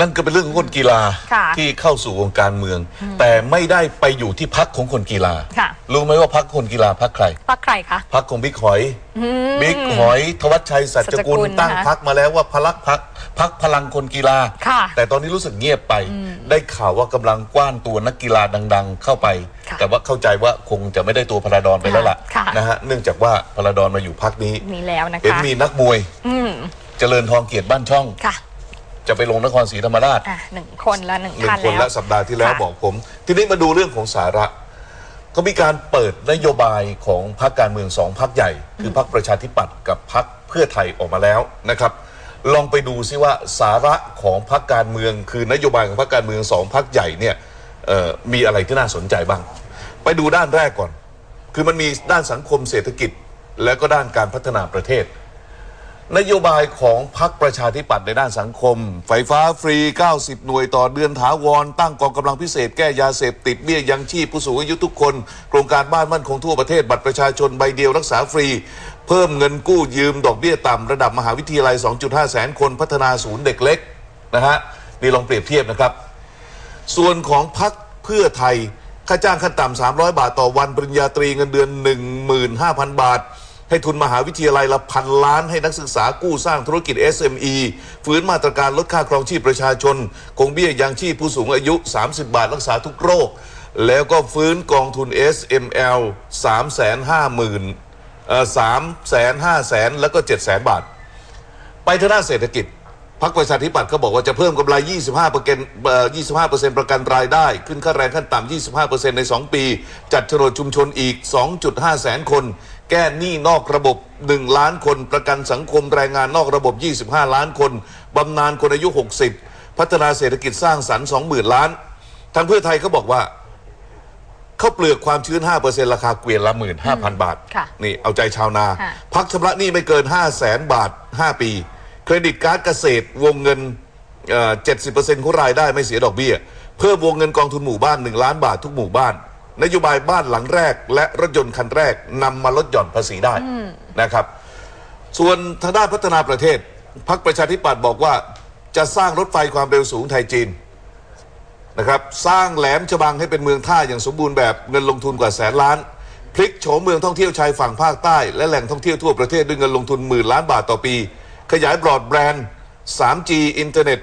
นั่นก็เป็นเรื่องของคนกีฬาค่ะที่เข้าสู่วงการเมือง แต่ไม่ได้ไปอยู่ที่พักของคนกีฬา ค่ะ รู้ไหมว่าพักคนกีฬาพักใคร พักใครคะ พักของบิ๊กหอยบิ๊กหอยทวัชชัยสัจจกุลสัจจกุลตั้งนะคะพักมาแล้วว่าพลักพักพักพลังคนกีฬา ค่ะแต่ตอนนี้รู้สึกเงียบไป ได้ข่าวว่ากำลังกว้านตัวนักกีฬาดัง ๆ เข้าไป ค่ะแต่ว่าเข้าใจว่าคงจะไม่ได้ตัวพลาดอนไปแล้วล่ะค่ะ นะฮะเนื่องจากว่าพลาดอนมาอยู่พักนี้มีแล้วนะเห็นคะมีนักมวย อืม เจริญทองเกียรติบ้านช่อง ค่ะ จะไปลงนครศรีธรรมราชอะหนึ่งคนละหนึ่งหนึ่งท่านคนแล้และว สัปดาห์ที่แล้วค่ะ บอกผม ทีนี้มาดูเรื่องของสาระเขามีการเปิดนโยบายของพรรคการเมืองสองพรรคใหญ่ คือพรรคประชาธิปัตย์กับพรรคเพื่อไทยออกมาแล้วนะครับ ลองไปดูซิว่าสาระของพรรคการเมือง คือนโยบายของพรรคการเมืองสองพรรคใหญ่เนี่ยเอ่อมีอะไรที่น่าสนใจบ้าง ไปดูด้านแรกก่อน คือมันมีด้านสังคมเศรษฐกิจ และก็ด้านการพัฒนาประเทศ นโยบายของพรรคประชาธิปัตย์ในด้านสังคม ไฟฟ้าฟรี 90 หน่วยต่อเดือนถาวร ตั้งกองกำลังพิเศษแก้ยาเสพติดเบี้ยยังชีพผู้สูงอายุทุกคน โครงการบ้านมั่นคงทั่วประเทศบัตรประชาชนใบเดียวรักษาฟรี เพิ่มเงินกู้ยืมดอกเบี้ยต่ำระดับมหาวิทยาลัย 2.5 แสนคนพัฒนาศูนย์เด็กเล็กนะฮะนี่ลองเปรียบเทียบนะครับ ส่วนของพักเพื่อไทยค่าจ้างขั้นต่ำ300 บาทต่อวันปริญญาตรีเงินเดือน 15,000 บาท ให้ทุนมหาวิทยาลัยละพันล้าน ให้นักศึกษากู้สร้างธุรกิจ SME ฟื้นมาตรการลดค่าครองชีพประชาชน คงเบี้ยยังชีพผู้สูงอายุ 30 บาทรักษาทุกโรค แล้วก็ฟื้นกองทุน SML 3 5 0 0 0 0เอ่อ3 5 0 0 0 0แล้วก็7 0 0 0 0บาท ไปทางด้านเศรษฐกิจพรรคประชาธิปัตย์เขาบอกว่าจะเพิ่มกำไร 25เปอร์เซ็นต์25ประกันรายได้ ขึ้นค่าแรงขั้นต่ำ25ใน 2 ปี จัดโฉนดชุมชนอีก 2.5 แสนคน แก้หนี้นอกระบบ 1 ล้านคน ประกันสังคมแรงงานนอกระบบ 25 ล้านคน บำนาญคนอายุ 60 พัฒนาเศรษฐกิจสร้างสรรค์20,000 ล้าน ทางเพื่อไทยเขาบอกว่าข้าวเปลือกความชื้น 5%ราคาเกวียนละ 15,000 บาทค่ะนี่เอาใจชาวนาค่ะพักชำระหนี้ไม่เกิน 5 0 0แสนบาท 5 ปี เครดิตการ์ดเกษตรวงเงินเอ่อ70%ของรายได้ไม่เสียดอกเบี้ย เพิ่มวงเงินกองทุนหมู่บ้าน 1 ล้านบาททุกหมู่บ้าน นโยบายบ้านหลังแรก และรถยนต์คันแรกนำมาลดหย่อนภาษีได้นะครับ ส่วนทางด้านพัฒนาประเทศพรรคประชาธิปัตย์บอกว่าจะสร้างรถไฟความเร็วสูงไทยจีนนะครับสร้างแหลมฉบังให้เป็นเมืองท่าอย่างสมบูรณ์แบบเงินลงทุนกว่าแสนล้าน พลิกโฉมเมืองท่องเที่ยวชายฝั่งภาคใต้ และแหล่งท่องเที่ยวทั่วประเทศด้วยเงินลงทุนหมื่นล้านบาทต่อปี ขยายบรอดแบรนด์ 3G อินเทอร์เน็ต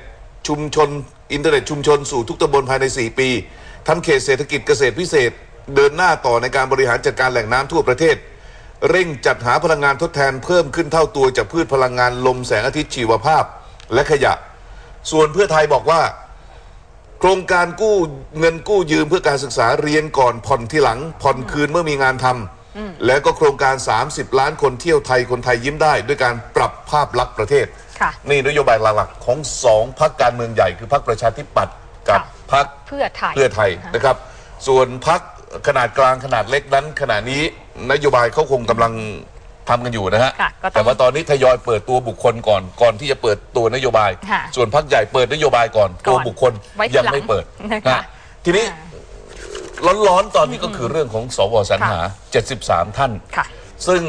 ชุมชนอินเทอร์เน็ตชุมชนสู่ทุกตำบลภายใน 4 ปี ทำเขตเศรษฐกิจเกษตรพิเศษ เดินหน้าต่อในการบริหารจัดการแหล่งน้ำทั่วประเทศ เร่งจัดหาพลังงานทดแทนเพิ่มขึ้นเท่าตัวจากพืชพลังงานลมแสงอาทิตย์ชีวภาพและขยะ ส่วนเพื่อไทยบอกว่า โครงการกู้เงินกู้ยืมเพื่อการศึกษาเรียนก่อนผ่อนทีหลังผ่อนคืนเมื่อมีงานทำแล้วก็โครงการ 30 ล้านคนเที่ยวไทยคนไทยยิ้มได้ ด้วยการปรับภาพลักษณ์ประเทศค่ะนี่นโยบายหลักๆของสองพักการเมืองใหญ่คือพักประชาธิปัตย์กับค่ะพัก เพื่อไทย เพื่อไทยนะครับ ส่วนพักขนาดกลางขนาดเล็กนั้น ขณะนี้นโยบายเขาคงกำลังทำกันอยู่นะฮะ ค่ะก็ต้องแต่ว่าตอนนี้ทยอยเปิดตัวบุคคลก่อน ก่อนที่จะเปิดตัวนโยบาย ค่ะส่วนพักใหญ่เปิดนโยบายก่อนก่อนตัวบุคคลไว้ทียังหลังไม่เปิดนะคะ ทีนี้ร้อนๆตอนนี้ก็คือเรื่องของสวสรรหา 73 ท่าน ค่ะ ซึ่ง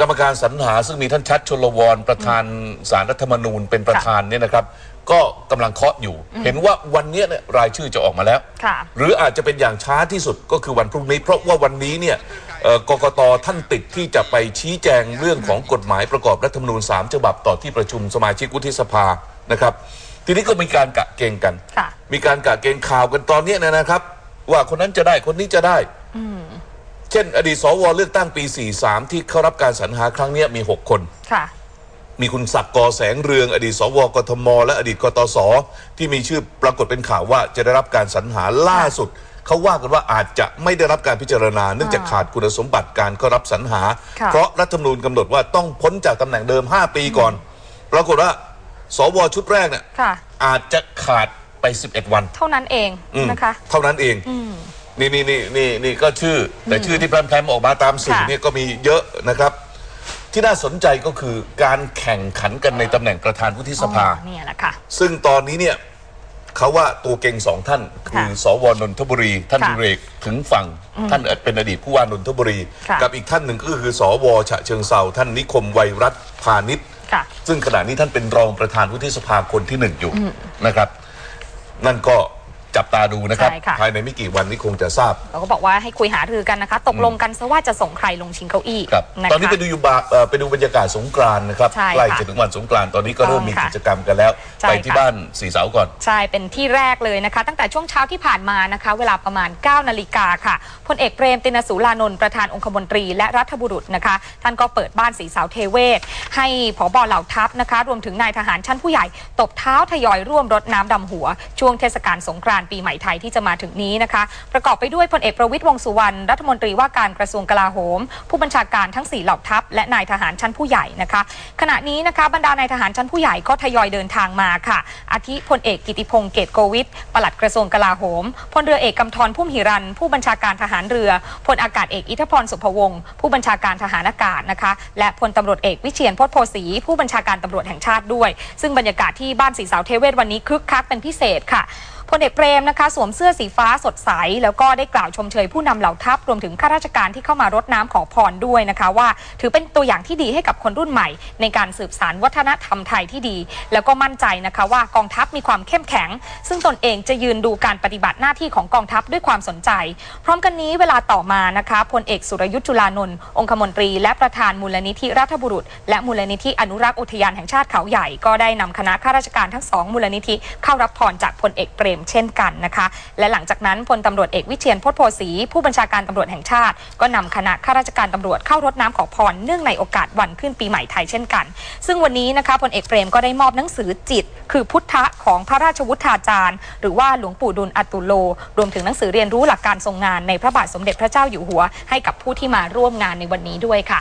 กรรมการสรรหาซึ่งมีท่านชัดชลวรประธานสารรัฐธรรมนูญเป็นประธานเนี่ยนะครับ ก็กำลังเคาะอยู่ เห็นว่าวันเนี้ยเนี่ยรายชื่อจะออกมาแล้ว ค่ะ หรืออาจจะเป็นอย่างช้าที่สุดก็คือวันพรุ่งนี้ เพราะว่าวันนี้เนี่ยเอ่อกกตท่านติดที่จะไปชี้แจงเรื่องของกฎหมายประกอบรัฐธรรมนูญ 3 ฉบับต่อที่ประชุมสมาชิกวุฒิสภานะครับ ทีนี้ก็มีการกะเกณฑ์กัน ค่ะ มีการกะเกณฑ์ข่าวกันตอนเนี้ยนะครับ ว่าคนนั้นจะได้คนนี้จะได้ เช่น อดีตสวเลือกตั้งปี 43 ที่เข้ารับการสรรหาครั้งเนี้ยมี 6 คน ค่ะ มีคุณศักดิ์กอแสงเรืองอดีตสวกทม และอดีตกตสที่มีชื่อปรากฏเป็นข่าวว่าจะได้รับการสรรหาล่าสุด เขาว่ากันว่าอาจจะไม่ได้รับการพิจารณา เนื่องจากขาดคุณสมบัติการเข้ารับสรรหาค่ะเพราะรัฐธรรมนูญกำหนดว่าต้องพ้นจากตำแหน่งเดิม 5 ปีก่อน ปรากฏว่า สวชุดแรกเนี่ยค่ะ อาจจะขาดไป 11 วันเท่านั้นเองอืมนะคะ เท่านั้นเองนี่นี่นี่นี่นี่ก็ชื่อ แต่ชื่อที่แพรมๆออกมาตามสื่อค่ะ เนี่ยก็มีเยอะนะครับ ที่น่าสนใจก็คือการแข่งขันกันในตำแหน่งประธานวุฒิสภา อ๋อเนี่ยแหละค่ะ ซึ่งตอนนี้เนี่ยเขาว่าตัวเก่งสองท่าน คือค่ะสวนนทบุรี ท่านค่ะดิเรกถึงฝั่งท่านเป็นอดีตผู้ว่านนทบุรี ค่ะ กับอีกท่านหนึ่งก็คือสวฉะเชิงเซาท่านนิคมไวยรัตน์พาณิชย์ ค่ะ ซึ่งขณะนี้ท่านเป็นรองประธานวุฒิสภาคนที่หนึ่งอยู่นะครับ นั่นก็ จับตาดูนะครับ ใช่ค่ะ ภายในไม่กี่วันนี้คงจะทราบเราก็บอกว่าให้คุยหารือกันนะคะ ตกลงกันซะว่าจะส่งใครลงชิงเก้าอี้ครับนะคะ ตอนนี้ไปดูอยู่บาเอ่อไปดูบรรยากาศสงกรานต์นะครับใช่ใกล้ค่ะจะถึงวันสงกรานต์ตอนนี้ก็เริ่มมีต้องค่ะกิจกรรมกันแล้ว ใช่ไปที่ค่ะ บ้านสีเสาก่อน ใช่ เป็นที่แรกเลยนะคะ ตั้งแต่ช่วงเช้าที่ผ่านมานะคะ เวลาประมาณ 9 นาฬิกาค่ะพลเอกเปรมตินสูรานนท์ประธานองคมนตรี และรัฐบุรุษนะคะ ท่านก็เปิดบ้านสีเสาเทเวศ ให้ผบเหล่าทัพนะคะ รวมถึงนายทหารชั้นผู้ใหญ่ ตบเท้าทยอยร่วมรดน้ำดำหัว ช่วงเทศกาลสงกรานต์ปีใหม่ไทยที่จะมาถึงนี้นะคะ ประกอบไปด้วยพลเอกประวิตยวงสุวรรณรัฐมนตรีว่าการกระทรวงกลาโหม ผู้บัญชาการทั้งสี่เหล่าทัพ และนายทหารชั้นผู้ใหญ่นะคะ ขณะนี้นะคะบรรดานายทหารชั้นผู้ใหญ่ก็ทยอยเดินทางมาค่ะ อาทิพลเอกกิติพงศ์เกตโกวิทปลัดกระทรวงกลาโหมพลเรือเอกกำธรพุ่มหิรัน ผู้บัญชาการทหารเรือพลอากาศเอกอิทธพรสุภวงศ์ผู้บัญชาการทหารอากาศนะคะ และพลตำรวจเอกวิเชียนพจน์โพสีผู้บัญชาการตำรวจแห่งชาติด้วย ซึ่งบรรยากาศที่บ้านสีสาวเทเวศวันนี้คึกคักเป็นพิเศษค่ะ พลเอกเปรมนะคะ สวมเสื้อสีฟ้าสดใส แล้วก็ได้กล่าวชมเชยผู้นำเหล่าทัพรวมถึงข้าราชการที่เข้ามารดน้ำขอพรด้วยนะคะว่า ถือเป็นตัวอย่างที่ดีให้กับคนรุ่นใหม่ ในการสืบสานวัฒนธรรมไทยที่ดี แล้วก็มั่นใจนะคะว่ากองทัพมีความเข้มแข็ง ซึ่งตนเองจะยืนดูการปฏิบัติหน้าที่ของกองทัพด้วยความสนใจ พร้อมกันนี้เวลาต่อมานะคะพลเอกสุรยุทธ์จุลานนท์องคมนตรี และประธานมูลนิธิรัฐบุรุษ และมูลนิธิอนุรักษ์อุทยานแห่งชาติเขาใหญ่ก็ได้นำคณะข้าราชการทั้งสองมูลนิธิเข้ารับพรจากพลเอกเปรมเช่นกันนะคะ และหลังจากนั้นพลตำรวจเอกวิเชียนพจน์โพสีผู้บัญชาการตำรวจแห่งชาติ ก็นำคณะข้าราชการตำรวจเข้ารดน้ำขอพรเนื่องในโอกาสวันขึ้นปีใหม่ไทยเช่นกัน ซึ่งวันนี้นะคะพลเอกเปรมก็ได้มอบหนังสือจิต คือพุทธะของพระราชวุฒาจารย์ หรือว่าหลวงปู่ดุลอตุโล รวมถึงหนังสือเรียนรู้หลักการทรงงานในพระบาทสมเด็จพระเจ้าอยู่หัว ให้กับผู้ที่มาร่วมงานในวันนี้ด้วยค่ะ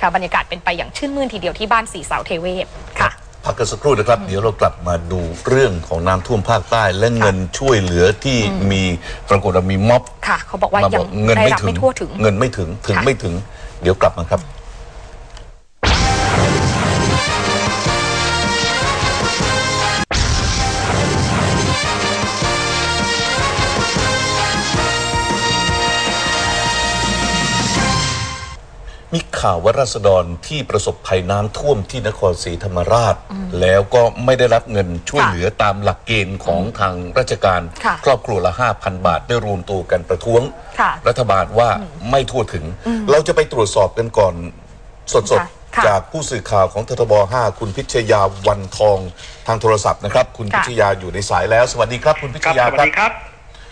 ค่ะบรรยากาศเป็นไปอย่างชื่นมื่นทีเดียวที่บ้านสีเสาเทเวศค่ะ พักกันสักครู่นะครับ เดี๋ยวเรากลับมาดูเรื่องของน้ำท่วมภาคใต้ และเงินช่วยเหลือที่มีปรากฏว่ามีม็อบค่ะเขาบอกว่ามาบยัองกเงินได้ไม่รับถึงไม่ทั่วถึง เงินไม่ถึงถึงค่ะ ไม่ถึง เดี๋ยวกลับมาครับ ข่าวว่าราษฎรที่ประสบภัยน้ำท่วมที่นครศรีธรรมราช แล้วก็ไม่ได้รับเงินช่วยค่ะเหลือตามหลักเกณฑ์ของทางราชการ ค่ะครอบครัวละ 5,000 บาท ได้รวมตัวกันประท้วง ค่ะรัฐบาลว่าไม่ทั่วถึง เราจะไปตรวจสอบกันก่อน สดค่ะค่ะ ๆ จากผู้สื่อข่าวของททบ 5 คุณพิชยาวันทองทางโทรศัพท์นะครับ คุณค่ะพิชยาอยู่ในสายแล้ว สวัสดีครับ คุณพิคชรับยาสวัสดีครับ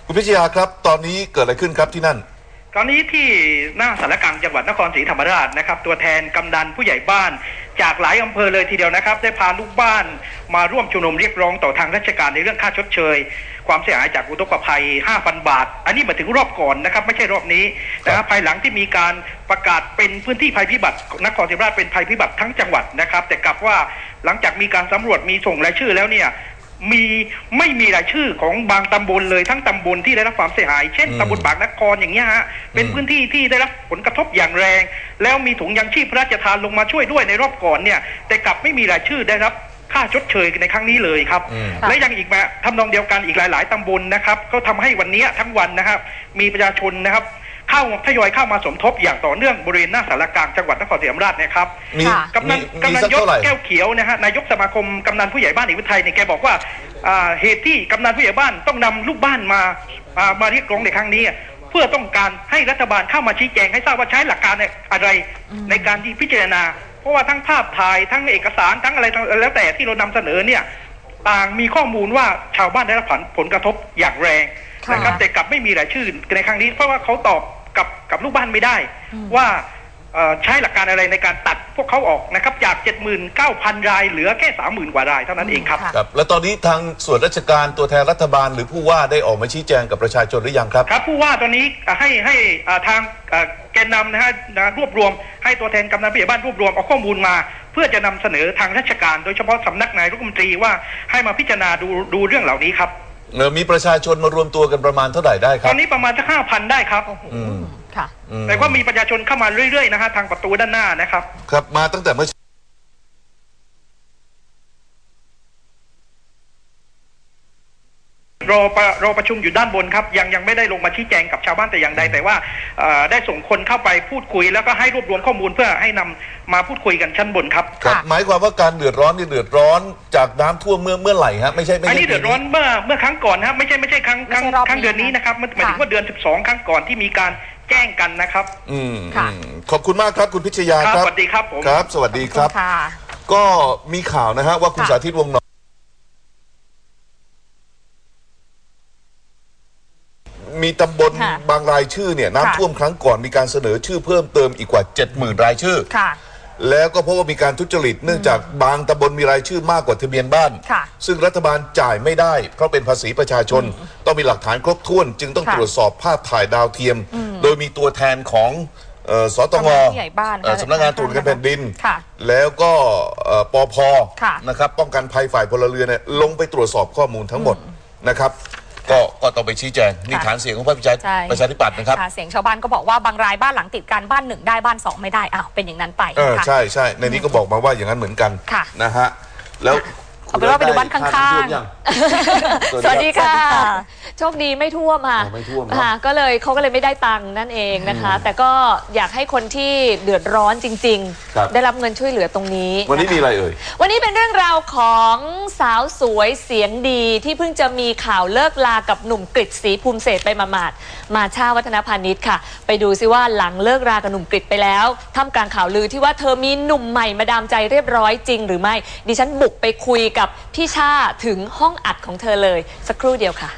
คุณพิชยาครับ ตอนนี้เกิดอะไรขึ้นครับที่นั่น ตอนนี้ที่หน้าสารกลางจังหวัดนครศรีธรรมราชนะครับ ตัวแทนกำนันผู้ใหญ่บ้าน จากหลายอำเภอเลยทีเดียวนะครับ ได้พาลูกบ้านมาร่วมชุมนุมเรียกร้องต่อทางราชการในเรื่องค่าชดเชย ความเสียหายจากอุทกภัย 5,000 บาท อันนี้มาถึงรอบก่อนนะครับ ไม่ใช่รอบนี้นะครับภายหลังที่มีการประกาศเป็นพื้นที่ภัยพิบัตินครศรีธรรมราชเป็นภัยพิบัติทั้งจังหวัดนะครับ แต่กลับว่าหลังจากมีการสำรวจมีส่งรายชื่อแล้วเนี่ย มีไม่มีรายชื่อของบางตำบลเลยทั้งตำบลที่ได้รับความเสียหาย เช่นอืมตำบลบางนครอย่างเงี้ยฮะเป็นอืมพื้นที่ที่ได้รับผลกระทบอย่างแรง แล้วมีถุงยังชีพพระราชทานลงมาช่วยด้วยในรอบก่อนเนี่ย แต่กลับไม่มีรายชื่อได้รับค่าชดเชยในครั้งนี้เลยครับอืมและยังอีกมาทำนองเดียวกันอีกหลาย ๆตำบลนะครับ ก็ทำให้วันนี้ทั้งวันนะครับ มีประชาชนนะครับ เข้าทยอยเข้ามาสมทบอย่างต่อเนื่องบริเวณหน้าสารกลางจังหวัดนครศรีธรรมราชเนะครับมีค่ะกำนันมีกำนันสักยศเท่าไหร่ แก้วเขียวนะฮะนายกสมาคมกำนันผู้ใหญ่บ้านเอกวิทัยเนี่ยแกบอกว่าอ่าเหตุที่กำนันผู้ใหญ่บ้านต้องนำลูกบ้านมาอ่ามาเรียกร้องในครั้งนี้ เพื่อต้องการให้รัฐบาลเข้ามาชี้แจงให้ทราบว่าใช้หลักการอะไรในการที่พิจารณา เพราะว่าทั้งภาพถ่ายทั้งเอกสารทั้งอะไรทั้งแล้วแต่ที่เรานำเสนอเนี่ย ต่างมีข้อมูลว่าชาวบ้านได้รับผลผลกระทบอย่างแรง นะครับค่ะแต่กลับไม่มีรายชื่อในครั้งนี้ เพราะว่าเขาตอบกับกับลูกบ้านไม่ได้ ว่าเอ่อใช้หลักการอะไรในการตัดพวกเขาออกนะครับจาก 79,000 รายเหลือแค่ 30,000 กว่ารายเท่านั้นเองครับค่ะครับ แล้วตอนนี้ทางส่วนราชการตัวแทนรัฐบาล หรือผู้ว่าได้ออกมาชี้แจงกับประชาชนหรือยังครับครับ ผู้ว่าตอนนี้อะให้ให้อ่าทางอ่าแกนนำนะฮะนะรวบรวม ให้ตัวแทนกำนันผู้ใหญ่บ้านรวบรวมเอาข้อมูลมา เพื่อจะนำเสนอทางราชการ โดยเฉพาะสำนักนายรัฐมนตรีว่าให้มาพิจารณาดูดูเรื่องเหล่านี้ครับ เอ่อมีประชาชนมารวมตัวกันประมาณเท่าไหร่ได้คตรัอบ นนี้ประมาณสักห้าพันได้ครับ อืม ค่ะอืมแต่ว่ามีประชาชนเข้ามาเรื่อยๆนะฮะทางประตูด้านหน้านะครับ ครับมาตั้งแต่เมื่อ รอประรอประชุมอยู่ด้านบนครับ ยังยังไม่ได้ลงมาชี้แจงกับชาวบ้านแต่อย่างใด แต่ว่าเอ่อได้ส่งคนเข้าไปพูดคุย แล้วก็ให้รวบรวมข้อมูลเพื่อให้นำมาพูดคุยกันชั้นบนครับครับค่ะหมายความว่าการเดือดร้อนนี่เดือดร้อนจากน้ำท่วมเมื่อเมื่อไหร่ฮะไม่ใช่ไม่อันใช่นี้เดือดร้อนเมื่อเมื่อครั้งก่อนนะครับไม่ใช่ไม่ใช่ครั้งครั้งไม่ใช่รอบครั้งเดือนนี้นี้นะนะครับมันหมายถึงค่ะว่าเดือน 12 ครั้งก่อนที่มีการแจ้งกันนะครับ อืมค่ะอืมขอบคุณมากครับคุณพิชยาครับครับสวัสดีครับผมครับ สวัสดีครับค่ะก็มีข่าวนะฮะว่าคุณค่ะสาธิตวงศ์นอน มีตำบลค่ะ บางรายชื่อเนี่ยค่ะน้ำท่วมครั้งก่อนมีการเสนอชื่อเพิ่มเติมอีกกว่า 70,000 รายชื่อ ค่ะ แล้วก็พบว่ามีการทุจริตเนื่องจากบางตำบลมีรายชื่อมากกว่าทะเบียนบ้าน ค่ะซึ่งรัฐบาลจ่ายไม่ได้ เพราะเป็นภาษีประชาชน ต้องมีหลักฐานครบถ้วน จึงต้องค่ะตรวจสอบภาพถ่ายดาวเทียม โดยมีตัวแทนของเอ่อสตงกำนันผู้ใหญ่บ้านเอ่อค่ะสำนักงานตรวจเงินแผ่นดิน ค่ะแล้วก็เอ่อปอพค่ะ นะครับป้องกันภัยฝ่ายพลเรือนเนี่ยลงไปตรวจสอบข้อมูลทั้งหมดนะครับ ก็ก็ต้องไปชี้แจงนี่ฐานเสียงของพรรคประชาใช่ประชาธิปัตย์นะครับค่ะเสียงชาวบ้านก็บอกว่าบางรายบ้านหลังติดกันบ้านหนึ่งได้บ้านสองไม่ได้อ้าวเป็นอย่างนั้นไปเออค่ะใช่ใช่ในนี้ก็บอกมาว่าอย่างนั้นเหมือนกันค่ะ นะฮะแล้ว เอาเป็นว่าไปดูบ้านข้างๆท่ท่วมยังสวัสดีค่ะ โชคดีไม่ท่วมค่ะอ๋อไม่ท่วมเนอะค่ะก็เลยเขาก็เลยไม่ได้ตังค์นั่นเองนะคะ แต่ก็อยากให้คนที่เดือดร้อนจริงครับๆได้รับเงินช่วยเหลือตรงนี้ วันนี้มีอะไรเอ่ย วันนี้เป็นเรื่องราวของสาวสวยเสียงดีที่เพิ่งจะมีข่าวเลิกลากับหนุ่มกฤษศรีภูมิเศรษฐ์ไปมาหมาดๆมาชาวัฒนพาณิชย์ค่ะ ไปดูซิว่าหลังเลิกรากับหนุ่มกฤษไปแล้วท่ามกลางข่าวลือที่ว่าเธอมีหนุ่มใหม่มาดามใจเรียบร้อยจริง หรือไม่ดิฉันบุกไปคุยกับพี่ชาถึงห้องอัดของเธอเลย สักครู่เดียวค่ะ